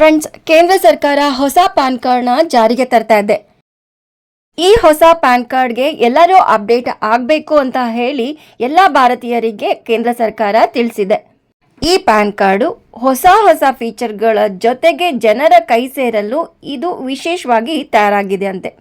Friends, ಕೇಂದ್ರ ಸರ್ಕಾರ ಹೊಸ ಪ್ಯಾನ್ ಕಾರ್ಡ್ನ ಜಾರಿಗೆ ತರ್ತಾ ಇದೆ. ಈ ಹೊಸ ಪ್ಯಾನ್ ಕಾರ್ಡ್ಗೆ ಎಲ್ಲರೂ ಅಪ್ಡೇಟ್ ಆಗಬೇಕು ಅಂತ ಹೇಳಿ ಎಲ್ಲ ಭಾರತೀಯರಿಗೆ ಕೇಂದ್ರ ಸರ್ಕಾರ ತಿಳಿಸಿದೆ. ಈ ಪ್ಯಾನ್ ಕಾರ್ಡು ಹೊಸ ಹೊಸ ಫೀಚರ್ಗಳ ಜೊತೆಗೆ ಜನರ ಕೈ ಸೇರಲು ಇದು ವಿಶೇಷವಾಗಿ ತಯಾರಾಗಿದೆ ಅಂತೆ.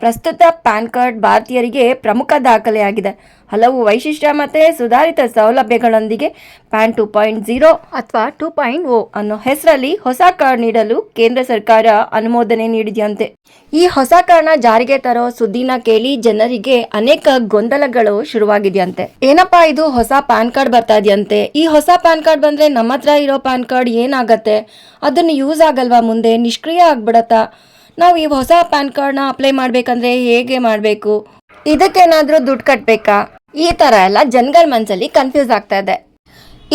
ಪ್ರಸ್ತುತ ಪ್ಯಾನ್ ಕಾರ್ಡ್ ಭಾರತೀಯರಿಗೆ ಪ್ರಮುಖ ದಾಖಲೆಯಾಗಿದೆ. ಹಲವು ವೈಶಿಷ್ಟ್ಯ ಮತ್ತು ಸುಧಾರಿತ ಸೌಲಭ್ಯಗಳೊಂದಿಗೆ ಪ್ಯಾನ್ ಟೂ ಪಾಯಿಂಟ್ ಝೀರೋ ಅಥವಾ ಟೂ ಪಾಯಿಂಟ್ ಓ ಅನ್ನೋ ಹೆಸರಲ್ಲಿ ಹೊಸ ಕಾರ್ಡ್ ನೀಡಲು ಕೇಂದ್ರ ಸರ್ಕಾರ ಅನುಮೋದನೆ ನೀಡಿದೆಯಂತೆ. ಈ ಹೊಸ ಕಾರ್ಡ್ನ ಜಾರಿಗೆ ತರೋ ಸುದ್ದಿನ ಕೇಳಿ ಜನರಿಗೆ ಅನೇಕ ಗೊಂದಲಗಳು ಶುರುವಾಗಿದೆಯಂತೆ. ಏನಪ್ಪಾ ಇದು ಹೊಸ ಪ್ಯಾನ್ ಕಾರ್ಡ್ ಬರ್ತಾ ಇದೆಯಂತೆ? ಈ ಹೊಸ ಪ್ಯಾನ್ ಕಾರ್ಡ್ ಬಂದ್ರೆ ನಮ್ಮ ಹತ್ರ ಇರೋ ಪ್ಯಾನ್ ಕಾರ್ಡ್ ಏನಾಗತ್ತೆ? ಅದನ್ನು ಯೂಸ್ ಆಗಲ್ವಾ ಮುಂದೆ? ನಿಷ್ಕ್ರಿಯ ಆಗ್ಬಿಡತ್ತಾ? ನಾವು ಈ ಹೊಸ ಪ್ಯಾನ್ ಕಾರ್ಡ್ನ ಅಪ್ಲೈ ಮಾಡ್ಬೇಕಂದ್ರೆ ಹೇಗೆ ಮಾಡಬೇಕು? ಇದಕ್ಕೇನಾದರೂ ದುಡ್ಡು ಕಟ್ಟಬೇಕಾ ಈ ಥರ ಎಲ್ಲ ಜನಗಳ ಮನಸ್ಸಲ್ಲಿ ಕನ್ಫ್ಯೂಸ್ ಆಗ್ತಾ ಇದೆ.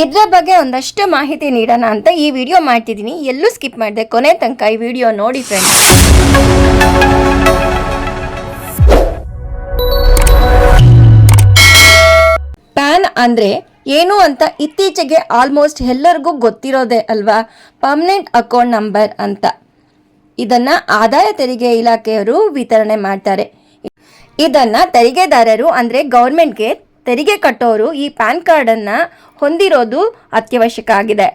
ಇದರ ಬಗ್ಗೆ ಒಂದಷ್ಟು ಮಾಹಿತಿ ನೀಡೋಣ ಅಂತ ಈ ವಿಡಿಯೋ ಮಾಡ್ತಿದ್ದೀನಿ. ಎಲ್ಲೂ ಸ್ಕಿಪ್ ಮಾಡಿದೆ ಕೊನೆ ತನಕ ಈ ವಿಡಿಯೋ ನೋಡಿ ಫ್ರೆಂಡ್ಸ್ ಪ್ಯಾನ್ ಅಂದ್ರೆ ಏನು ಅಂತ ಇತ್ತೀಚೆಗೆ ಆಲ್ಮೋಸ್ಟ್ ಎಲ್ಲರಿಗೂ ಗೊತ್ತಿರೋದೇ ಅಲ್ವಾ? ಪರ್ಮನೆಂಟ್ ಅಕೌಂಟ್ ನಂಬರ್ ಅಂತ. ಇದನ್ನ ಆದಾಯ ತೆರಿಗೆ ಇಲಾಖೆಯವರು ವಿತರಣೆ ಮಾಡ್ತಾರೆ. ಇದನ್ನ ತೆರಿಗೆದಾರರು ಅಂದ್ರೆ ಗೌರ್ಮೆಂಟ್ಗೆ ತೆರಿಗೆ ಕಟ್ಟೋರು ಈ ಪ್ಯಾನ್ ಕಾರ್ಡ್ ಅನ್ನ ಹೊಂದಿರೋದು ಅತ್ಯವಶ್ಯಕ ಆಗಿದೆ.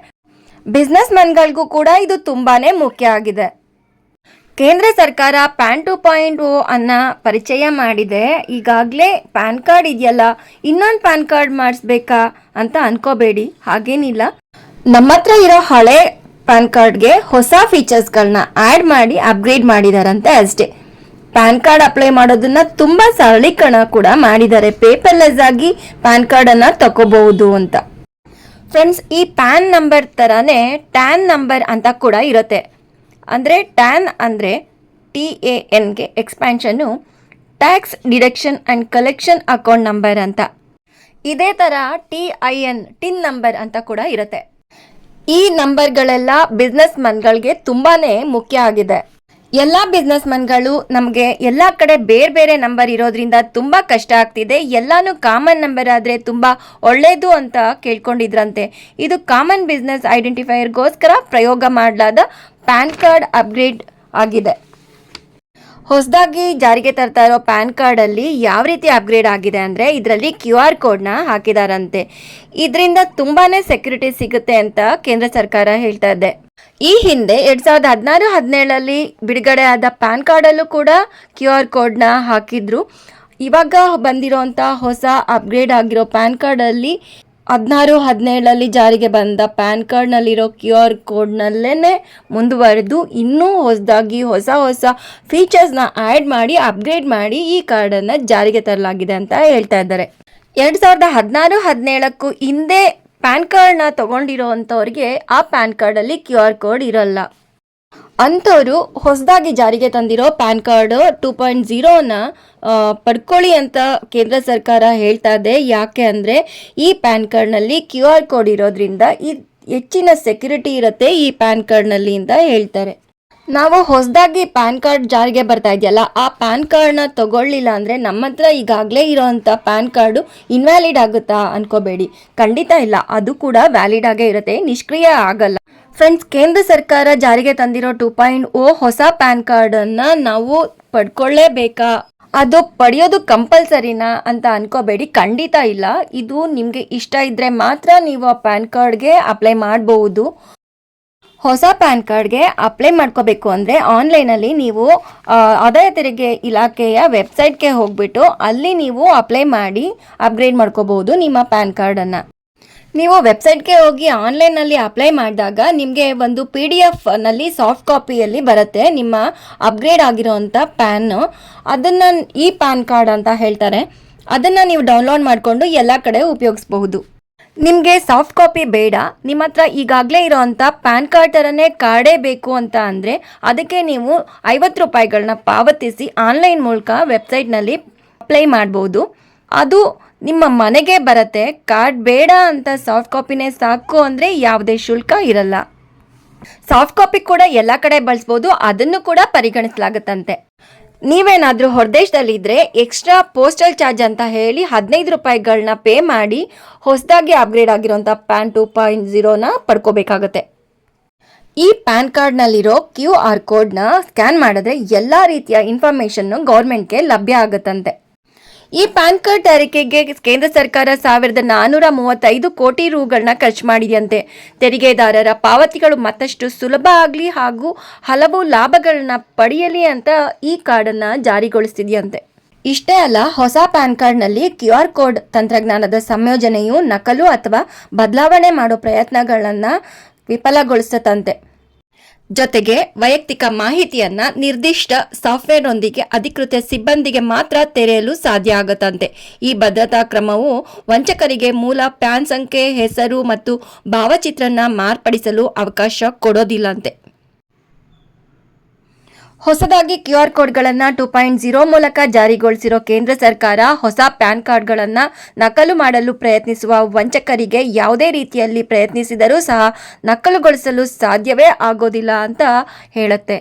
ಬಿಸ್ನೆಸ್ ಮ್ಯಾನ್ಗಳಿಗೂ ಕೂಡ ಇದು ತುಂಬಾನೇ ಮುಖ್ಯ ಆಗಿದೆ. ಕೇಂದ್ರ ಸರ್ಕಾರ ಪ್ಯಾನ್ ಟು ಪಾಯಿಂಟ್ ಓ ಅನ್ನ ಪರಿಚಯ ಮಾಡಿದೆ. ಈಗಾಗಲೇ ಪ್ಯಾನ್ ಕಾರ್ಡ್ ಇದೆಯಲ್ಲ, ಇನ್ನೊಂದು ಪ್ಯಾನ್ ಕಾರ್ಡ್ ಮಾಡಿಸ್ಬೇಕಾ ಅಂತ ಅನ್ಕೋಬೇಡಿ, ಹಾಗೇನಿಲ್ಲ. ನಮ್ಮ ಹತ್ರ ಇರೋ ಹಳೆ ಪ್ಯಾನ್ ಕಾರ್ಡ್ಗೆ ಹೊಸ ಫೀಚರ್ಸ್ಗಳನ್ನ ಆ್ಯಡ್ ಮಾಡಿ, ಅಪ್ಗ್ರೇಡ್ ಮಾಡಿದಾರಂತೆ ಅಷ್ಟೇ. ಪ್ಯಾನ್ ಕಾರ್ಡ್ ಅಪ್ಲೈ ಮಾಡೋದನ್ನ ತುಂಬಾ ಸರಳೀಕರಣ ಕೂಡ ಮಾಡಿದ್ದಾರೆ. ಪೇಪರ್ಲೆಸ್ ಆಗಿ ಪ್ಯಾನ್ ಕಾರ್ಡನ್ನು ತಗೋಬಹುದು ಅಂತ. ಫ್ರೆಂಡ್ಸ್, ಈ ಪ್ಯಾನ್ ನಂಬರ್ ಥರನೇ ಟ್ಯಾನ್ ನಂಬರ್ ಅಂತ ಕೂಡ ಇರುತ್ತೆ. ಅಂದರೆ ಟ್ಯಾನ್ ಅಂದರೆ ಟಿ ಎ ಎನ್ಗೆ expansion tax deduction and collection account number ಅಂತ. ಇದೇ ಥರ T I N TIN number ಅಂತ ಕೂಡ ಇರುತ್ತೆ. ಈ ನಂಬರ್ಗಳೆಲ್ಲ ಬಿಸ್ನೆಸ್ ಮನ್ಗಳಿಗೆ ತುಂಬಾನೇ ಮುಖ್ಯ ಆಗಿದೆ. ಎಲ್ಲ ಬಿಸ್ನೆಸ್ ಮನ್ಗಳು ನಮಗೆ ಎಲ್ಲ ಕಡೆ ಬೇರೆ ಬೇರೆ ನಂಬರ್ ಇರೋದ್ರಿಂದ ತುಂಬ ಕಷ್ಟ ಆಗ್ತಿದೆ. ಎಲ್ಲಾನು ಕಾಮನ್ ನಂಬರ್ ಆದರೆ ತುಂಬ ಒಳ್ಳೆಯದು ಅಂತ ಕೇಳ್ಕೊಂಡಿದ್ರಂತೆ. ಇದು ಕಾಮನ್ ಬಿಸ್ನೆಸ್ ಐಡೆಂಟಿಫೈಯರ್ಗೋಸ್ಕರ ಪ್ರಯೋಗ ಮಾಡಲಾದ ಪ್ಯಾನ್ ಕಾರ್ಡ್ ಅಪ್ಗ್ರೇಡ್ ಆಗಿದೆ. ಹೊಸದಾಗಿ ಜಾರಿಗೆ ತರ್ತಾ ಇರೋ ಪ್ಯಾನ್ ಕಾರ್ಡಲ್ಲಿ ಯಾವ ರೀತಿ ಅಪ್ಗ್ರೇಡ್ ಆಗಿದೆ ಅಂದರೆ ಇದರಲ್ಲಿ ಕ್ಯೂ ಆರ್ ಕೋಡ್ನ ಹಾಕಿದಾರಂತೆ. ಇದರಿಂದ ತುಂಬಾ ಸೆಕ್ಯೂರಿಟಿ ಸಿಗುತ್ತೆ ಅಂತ ಕೇಂದ್ರ ಸರ್ಕಾರ ಹೇಳ್ತಾ ಇದೆ. ಈ ಹಿಂದೆ ಎರಡ್ ಸಾವಿರದ ಹದಿನಾರು, ಹದಿನೇಳಲ್ಲಿ ಬಿಡುಗಡೆ ಆದ ಪ್ಯಾನ್ ಕಾರ್ಡಲ್ಲೂ ಕೂಡ ಕ್ಯೂ ಆರ್ ಕೋಡ್ನ ಹಾಕಿದ್ರು. ಇವಾಗ ಬಂದಿರೋಂಥ ಹೊಸ ಅಪ್ಗ್ರೇಡ್ ಆಗಿರೋ ಪ್ಯಾನ್ ಕಾರ್ಡಲ್ಲಿ ಹದಿನಾರು ಹದಿನೇಳಲ್ಲಿ ಜಾರಿಗೆ ಬಂದ ಪ್ಯಾನ್ ಕಾರ್ಡ್ನಲ್ಲಿರೋ ಕ್ಯೂ ಆರ್ ಕೋಡ್ನಲ್ಲೇ ಮುಂದುವರೆದು ಇನ್ನೂ ಹೊಸದಾಗಿ ಹೊಸ ಹೊಸ ಫೀಚರ್ಸ್ನ ಆ್ಯಡ್ ಮಾಡಿ, ಅಪ್ಗ್ರೇಡ್ ಮಾಡಿ ಈ ಕಾರ್ಡನ್ನು ಜಾರಿಗೆ ತರಲಾಗಿದೆ ಅಂತ ಹೇಳ್ತಾ ಇದ್ದಾರೆ. ಎರಡು ಸಾವಿರದ ಹದಿನಾರು, ಹದಿನೇಳಕ್ಕೂ ಹಿಂದೆ ಪ್ಯಾನ್ ಕಾರ್ಡ್ನ ತೊಗೊಂಡಿರೋ ಅಂಥವ್ರಿಗೆ ಆ ಪ್ಯಾನ್ ಕಾರ್ಡಲ್ಲಿ ಕ್ಯೂ ಆರ್ ಕೋಡ್ ಇರಲ್ಲ. ಅಂಥವ್ರು ಹೊಸದಾಗಿ ಜಾರಿಗೆ ತಂದಿರೋ ಪ್ಯಾನ್ ಕಾರ್ಡ್ ಟೂ ಪಾಯಿಂಟ್ ಝೀರೋನ ಪಡ್ಕೊಳ್ಳಿ ಅಂತ ಕೇಂದ್ರ ಸರ್ಕಾರ ಹೇಳ್ತಾ ಇದೆ. ಯಾಕೆ ಅಂದರೆ ಈ ಪ್ಯಾನ್ ಕಾರ್ಡ್ನಲ್ಲಿ ಕ್ಯೂ ಆರ್ ಕೋಡ್ ಇರೋದ್ರಿಂದ ಈ ಹೆಚ್ಚಿನ ಸೆಕ್ಯೂರಿಟಿ ಇರುತ್ತೆ ಈ ಪ್ಯಾನ್ ಕಾರ್ಡ್ನಲ್ಲಿ ಅಂತ ಹೇಳ್ತಾರೆ. ನಾವು ಹೊಸದಾಗಿ ಪ್ಯಾನ್ ಕಾರ್ಡ್ ಜಾರಿಗೆ ಬರ್ತಾ ಇದೆಯಲ್ಲ, ಆ ಪ್ಯಾನ್ ಕಾರ್ಡ್ನ ತಗೊಳ್ಳಿಲ್ಲ ಅಂದರೆ ನಮ್ಮ ಹತ್ರ ಈಗಾಗಲೇ ಇರೋವಂಥ ಪ್ಯಾನ್ ಕಾರ್ಡು ಇನ್ವ್ಯಾಲಿಡ್ ಆಗುತ್ತಾ ಅನ್ಕೋಬೇಡಿ. ಖಂಡಿತ ಇಲ್ಲ, ಅದು ಕೂಡ ವ್ಯಾಲಿಡ್ ಆಗೇ ಇರುತ್ತೆ, ನಿಷ್ಕ್ರಿಯ ಆಗಲ್ಲ. ಫ್ರೆಂಡ್ಸ್, ಕೇಂದ್ರ ಸರ್ಕಾರ ಜಾರಿಗೆ ತಂದಿರೋ ಟೂ ಪಾಯಿಂಟ್ ಓ ಹೊಸ ಪ್ಯಾನ್ ಕಾರ್ಡನ್ನು ನಾವು ಪಡ್ಕೊಳ್ಳೇಬೇಕಾ? ಅದು ಪಡೆಯೋದು ಕಂಪಲ್ಸರಿನಾ ಅಂತ ಅನ್ಕೋಬೇಡಿ. ಖಂಡಿತ ಇಲ್ಲ. ಇದು ನಿಮಗೆ ಇಷ್ಟ ಇದ್ದರೆ ಮಾತ್ರ ನೀವು ಆ ಪ್ಯಾನ್ ಕಾರ್ಡ್ಗೆ ಅಪ್ಲೈ ಮಾಡಬಹುದು ಹೊಸ ಪ್ಯಾನ್ ಕಾರ್ಡ್ಗೆ ಅಪ್ಲೈ ಮಾಡ್ಕೋಬೇಕು ಅಂದರೆ ಆನ್ಲೈನಲ್ಲಿ ನೀವು ಆದಾಯ ತೆರಿಗೆ ಇಲಾಖೆಯ ವೆಬ್ಸೈಟ್ಗೆ ಹೋಗ್ಬಿಟ್ಟು ಅಲ್ಲಿ ನೀವು ಅಪ್ಲೈ ಮಾಡಿ ಅಪ್ಗ್ರೇಡ್ ಮಾಡ್ಕೋಬಹುದು ನಿಮ್ಮ ಪ್ಯಾನ್ ಕಾರ್ಡನ್ನು. ನೀವು ವೆಬ್ಸೈಟ್ಗೆ ಹೋಗಿ ಆನ್ಲೈನಲ್ಲಿ ಅಪ್ಲೈ ಮಾಡಿದಾಗ ನಿಮಗೆ ಒಂದು ಪಿ ಡಿ ಎಫ್ನಲ್ಲಿ ಸಾಫ್ಟ್ ಕಾಪಿಯಲ್ಲಿ ಬರುತ್ತೆ ನಿಮ್ಮ ಅಪ್ಗ್ರೇಡ್ ಆಗಿರೋವಂಥ ಪ್ಯಾನ್. ಅದನ್ನು ಈ ಪ್ಯಾನ್ ಕಾರ್ಡ್ ಅಂತ ಹೇಳ್ತಾರೆ. ಅದನ್ನು ನೀವು ಡೌನ್ಲೋಡ್ ಮಾಡಿಕೊಂಡು ಎಲ್ಲ ಕಡೆ ಉಪಯೋಗಿಸ್ಬಹುದು. ನಿಮಗೆ ಸಾಫ್ಟ್ ಕಾಪಿ ಬೇಡ. ನಿಮ್ಮ ಹತ್ರ ಈಗಾಗಲೇ ಇರೋವಂಥ ಪ್ಯಾನ್ ಕಾರ್ಡ್ ಥರನೇ ಕಾರ್ಡೇ ಬೇಕು ಅಂತ ಅಂದರೆ ಅದಕ್ಕೆ ನೀವು ಐವತ್ತು ರೂಪಾಯಿಗಳನ್ನ ಪಾವತಿಸಿ ಆನ್ಲೈನ್ ಮೂಲಕ ವೆಬ್ಸೈಟ್ನಲ್ಲಿ ಅಪ್ಲೈ ಮಾಡ್ಬೋದು ಅದು ನಿಮ್ಮ ಮನೆಗೆ ಬರತ್ತೆ ಕಾರ್ಡ್ ಬೇಡ ಅಂತ ಸಾಫ್ಟ್ ಕಾಪಿನೇ ಸಾಕು ಅಂದರೆ ಯಾವುದೇ ಶುಲ್ಕ ಇರಲ್ಲ. ಸಾಫ್ಟ್ ಕಾಪಿ ಕೂಡ ಎಲ್ಲ ಕಡೆ ಬಳಸ್ಬೋದು, ಅದನ್ನು ಕೂಡ ಪರಿಗಣಿಸಲಾಗುತ್ತಂತೆ. ನೀವೇನಾದರೂ ಹೊರದೇಶದಲ್ಲಿದ್ದರೆ ಎಕ್ಸ್ಟ್ರಾ ಪೋಸ್ಟಲ್ ಚಾರ್ಜ್ ಅಂತ ಹೇಳಿ ಹದಿನೈದು ರೂಪಾಯಿಗಳನ್ನ ಪೇ ಮಾಡಿ ಹೊಸದಾಗಿ ಅಪ್ಗ್ರೇಡ್ ಆಗಿರೋಂಥ ಪ್ಯಾನ್ ಟು ಪಾಯಿಂಟ್ ಝೀರೋನ ಪಡ್ಕೋಬೇಕಾಗತ್ತೆ. ಈ ಪ್ಯಾನ್ ಕಾರ್ಡ್ನಲ್ಲಿರೋ ಕ್ಯೂ ಆರ್ ಕೋಡ್ನ ಸ್ಕ್ಯಾನ್ ಮಾಡಿದ್ರೆ ಎಲ್ಲ ರೀತಿಯ ಇನ್ಫಾರ್ಮೇಷನ್ನು ಗೌರ್ಮೆಂಟ್ಗೆ ಲಭ್ಯ ಆಗುತ್ತಂತೆ. ಈ ಪ್ಯಾನ್ ಕಾರ್ಡ್ ತಯಾರಿಕೆಗೆ ಕೇಂದ್ರ ಸರ್ಕಾರ ಸಾವಿರದ ನಾನ್ನೂರ ಮೂವತ್ತೈದು ಕೋಟಿ ರೂಗಳನ್ನ ಖರ್ಚು ಮಾಡಿದೆಯಂತೆ. ತೆರಿಗೆದಾರರ ಪಾವತಿಗಳು ಮತ್ತಷ್ಟು ಸುಲಭ ಆಗಲಿ ಹಾಗೂ ಹಲವು ಲಾಭಗಳನ್ನ ಪಡೆಯಲಿ ಅಂತ ಈ ಕಾರ್ಡನ್ನು ಜಾರಿಗೊಳಿಸ್ತಿದೆಯಂತೆ. ಇಷ್ಟೇ ಅಲ್ಲ, ಹೊಸ ಪ್ಯಾನ್ ಕಾರ್ಡ್ನಲ್ಲಿ ಕ್ಯೂ ಆರ್ ಕೋಡ್ ತಂತ್ರಜ್ಞಾನದ ಸಂಯೋಜನೆಯು ನಕಲು ಅಥವಾ ಬದಲಾವಣೆ ಮಾಡೋ ಪ್ರಯತ್ನಗಳನ್ನು ವಿಫಲಗೊಳಿಸುತ್ತಂತೆ. ಜೊತೆಗೆ ವೈಯಕ್ತಿಕ ಮಾಹಿತಿಯನ್ನ ನಿರ್ದಿಷ್ಟ ಸಾಫ್ಟ್ವೇರ್ನೊಂದಿಗೆ ಅಧಿಕೃತ ಸಿಬ್ಬಂದಿಗೆ ಮಾತ್ರ ತೆರೆಯಲು ಸಾಧ್ಯ ಆಗುತ್ತಂತೆ. ಈ ಭದ್ರತಾ ಕ್ರಮವು ವಂಚಕರಿಗೆ ಮೂಲ ಪ್ಯಾನ್ ಸಂಖ್ಯೆ, ಹೆಸರು ಮತ್ತು ಭಾವಚಿತ್ರನ ಮಾರ್ಪಡಿಸಲು ಅವಕಾಶ ಕೊಡೋದಿಲ್ಲಂತೆ. ಹೊಸದಾಗಿ ಕ್ಯೂ ಆರ್ ಕೋಡ್ಗಳನ್ನು ಟೂ ಪಾಯಿಂಟ್ ಜೀರೋ ಮೂಲಕ ಜಾರಿಗೊಳಿಸಿರೋ ಕೇಂದ್ರ ಸರ್ಕಾರ ಹೊಸ ಪ್ಯಾನ್ ಕಾರ್ಡ್ಗಳನ್ನು ನಕಲು ಮಾಡಲು ಪ್ರಯತ್ನಿಸುವ ವಂಚಕರಿಗೆ ಯಾವುದೇ ರೀತಿಯಲ್ಲಿ ಪ್ರಯತ್ನಿಸಿದರೂ ಸಹ ನಕಲುಗೊಳಿಸಲು ಸಾಧ್ಯವೇ ಆಗೋದಿಲ್ಲ ಅಂತ ಹೇಳುತ್ತೆ.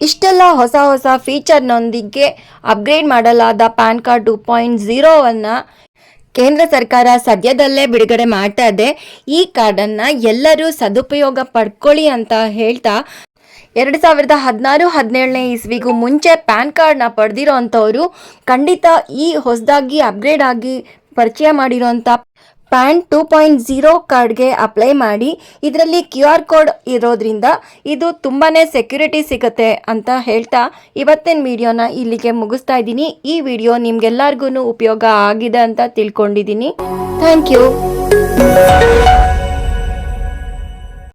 ಇಷ್ಟೆಲ್ಲ ಹೊಸ ಹೊಸ ಫೀಚರ್ನೊಂದಿಗೆ ಅಪ್ಗ್ರೇಡ್ ಮಾಡಲಾದ ಪ್ಯಾನ್ ಕಾರ್ಡ್ ಟೂ ಪಾಯಿಂಟ್ ಜೀರೋವನ್ನು ಕೇಂದ್ರ ಸರ್ಕಾರ ಸದ್ಯದಲ್ಲೇ ಬಿಡುಗಡೆ ಮಾಡ್ತಾ ಇದೆ. ಈ ಕಾರ್ಡನ್ನು ಎಲ್ಲರೂ ಸದುಪಯೋಗ ಪಡ್ಕೊಳ್ಳಿ ಅಂತ ಹೇಳ್ತಾ ಎರಡು ಸಾವಿರದ ಹದಿನಾರು ಹದಿನೇಳನೇ ಇಸ್ವಿಗೂ ಮುಂಚೆ ಪ್ಯಾನ್ ಕಾರ್ಡ್ನ ಪಡೆದಿರೋ ಅಂಥವರು ಖಂಡಿತ ಈ ಹೊಸದಾಗಿ ಅಪ್ಗ್ರೇಡ್ ಆಗಿ ಪರಿಚಯ ಮಾಡಿರೋಂಥ ಪ್ಯಾನ್ ಟೂ ಪಾಯಿಂಟ್ ಝೀರೋ ಕಾರ್ಡ್ಗೆ ಅಪ್ಲೈ ಮಾಡಿ, ಇದರಲ್ಲಿ ಕ್ಯೂ ಆರ್ ಕೋಡ್ ಇರೋದ್ರಿಂದ ಇದು ತುಂಬಾ ಸೆಕ್ಯೂರಿಟಿ ಸಿಗುತ್ತೆ ಅಂತ ಹೇಳ್ತಾ ಇವತ್ತಿನ ವಿಡಿಯೋನ ಇಲ್ಲಿಗೆ ಮುಗಿಸ್ತಾ ಇದ್ದೀನಿ. ಈ ವಿಡಿಯೋ ನಿಮ್ಗೆಲ್ಲರಿಗೂ ಉಪಯೋಗ ಆಗಿದೆ ಅಂತ ತಿಳ್ಕೊಂಡಿದ್ದೀನಿ. Thank you.